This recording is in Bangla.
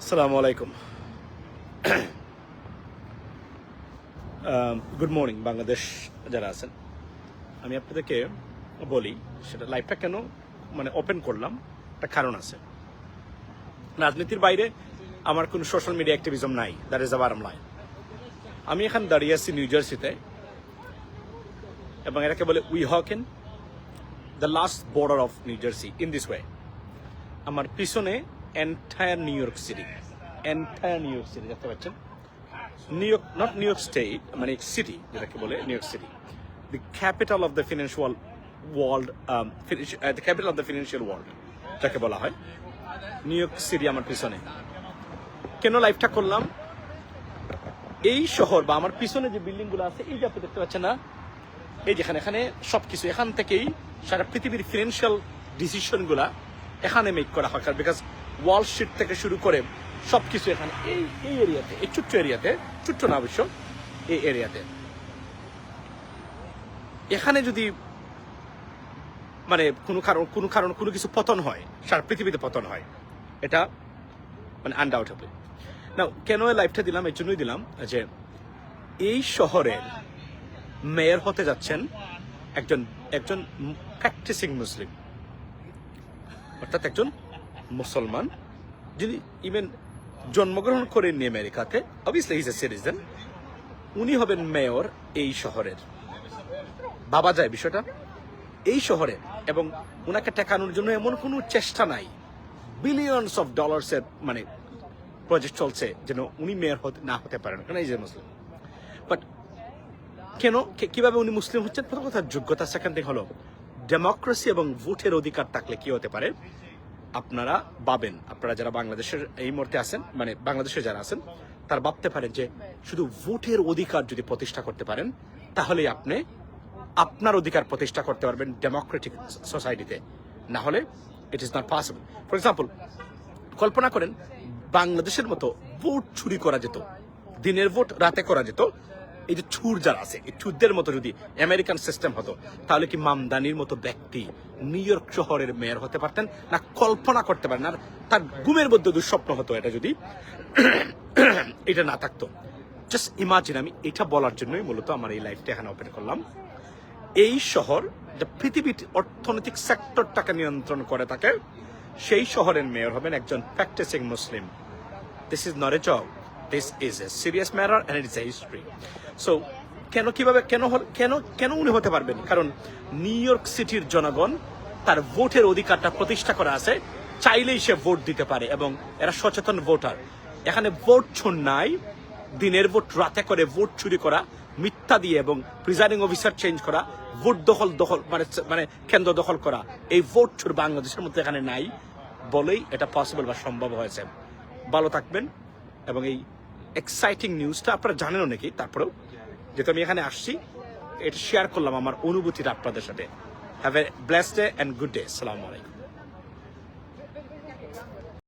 আসসালামু আলাইকুম। গুড মর্নিং বাংলাদেশ যারা আছেন। আমি আপনাদেরকে বলি, সেটা লাইফটা কেন মানে ওপেন করলাম, একটা কারণ আছে। রাজনীতির বাইরে আমার কোনো সোশ্যাল মিডিয়া অ্যাক্টিভিজম নাই দ্যাট ইজ আবার লাইন আমি এখন দাঁড়িয়ে আছি নিউ জার্সিতে এবং এটাকে বলে we Hoboken the last border of New Jersey in this way আমার পিছনে entire New York City entire New York City দেখতে পাচ্ছেন? New York not New York state মানে সিটি যেটাকে বলে New York City the capital of the financial world the capital of the financial world যাকে বলা হয়। নিউ ইয়র্ক সিটি আমার পিছনে। কেন লাইফটা করলাম? এই শহর বা আমার পিছনে যে বিল্ডিংগুলো আছে, এই যে আপনি দেখতে পাচ্ছেন না, এই যেখানে এখানে সবকিছু, এখান থেকেই সারা পৃথিবীর ফিনান্সিয়াল ডিসিশনগুলা এখানে মেক করা হয়। বিকজ ওয়াল স্ট্রিট থেকে শুরু করে সবকিছু এখানে এই এই এরিয়াতে, এই ছোট্ট এরিয়াতে, ছোট্ট না অবশ্য, এই এরিয়াতে। এখানে যদি মানে কোনো কারণ কোনো কারণ, কোনো কিছু পতন হয়, সারা পৃথিবীতে পতন হয়, এটা মানে আনডাউট হবে না কেন লাইফটা দিলাম? এর জন্যই দিলাম যে এই শহরের মেয়র হতে যাচ্ছেন একজন একজন প্র্যাকটিসিং মুসলিম অর্থাৎ একজন মুসলমান, যিনি ইভেন জন্মগ্রহণ করেননি আমেরিকাতে অবভিয়াসলি ইজ এ সিটিজেন উনি হবেন মেয়র এই শহরের। বাবা যায় বিষয়টা? এই শহরে এবং ওনাকে টেকানোর জন্য এমন কোনো চেষ্টা নাই। বিলিয়নস অফ ডলার্সের মানে প্রজেক্ট চলছে যেন উনি মেয়র হতে না হতে পারেন কেন এই যে মুসলিম। বাট কেন? কীভাবে উনি মুসলিম হচ্ছেন? প্রথম কথা, যোগ্যতা সেকেন্ড হলো ডেমোক্রেসি এবং ভোটের অধিকার থাকলে কি হতে পারে? আপনারা ভাবেন আপনারা যারা বাংলাদেশের এই মুহূর্তে আছেন মানে বাংলাদেশে যারা আছেন, তারা ভাবতে পারেন যে শুধু ভোটের অধিকার যদি প্রতিষ্ঠা করতে পারেন তাহলে আপনি আপনার অধিকার প্রতিষ্ঠা করতে পারবেন ডেমোক্রেটিক সোসাইটিতে। না হলে it is not possible for example কল্পনা করেন, বাংলাদেশের মতো ভোট চুরি করা যেত, দিনের ভোট রাতে করা যেত এই যে চুর যারা আছে, এই চুরদের মতো যদি আমেরিকান সিস্টেম হতো, তাহলে কি মামদানির মতো ব্যক্তি নিউ ইয়র্ক শহরের মেয়র হতে পারতেন? না, কল্পনা করতে পারেন। আর তার ঘুমের মধ্যে দুঃস্বপ্ন হতো এটা যদি। এটা না থাকতো। জাস্ট ইমাজিন আমি এটা বলার জন্যই মূলত আমার এই লাইফটা এখানে ওপেন করলাম। এই শহর, যা পৃথিবীর অর্থনৈতিক সেক্টরটাকে নিয়ন্ত্রণ করে থাকে, সেই শহরের মেয়র হবেন একজন practising Muslim this is not a job this is a serious matter and it's a history so কেন কীভাবে, কেন কেন কেন উনি হতে পারবেন? কারণ নিউ ইয়র্ক সিটির জনগণ তার ভোটের অধিকারটা প্রতিষ্ঠা করা আছে, চাইলেই সে ভোট দিতে পারে এবং এরা সচেতন ভোটার। এখানে ভোট ছুন নাই, দিনের ভোট, রাতে করে ভোট চুরি করা, মিথ্যা দিয়ে এবং প্রিজাইডিং অফিসার চেঞ্জ করা, ভোট দখল দখল মানে মানে কেন্দ্র দখল করা, এই ভোট চুর বাংলাদেশের মধ্যে এখানে নাই বলেই এটা পসিবল বা সম্ভব হয়েছে। ভালো থাকবেন এবং এই এক্সাইটিং নিউজটা আপনারা জানেন অনেকেই তারপরেও যেহেতু আমি এখানে আসছি, এটা শেয়ার করলাম আমার অনুভূতিটা আপনাদের সাথে। Have a blessed day and good day সালামু আলাইকুম।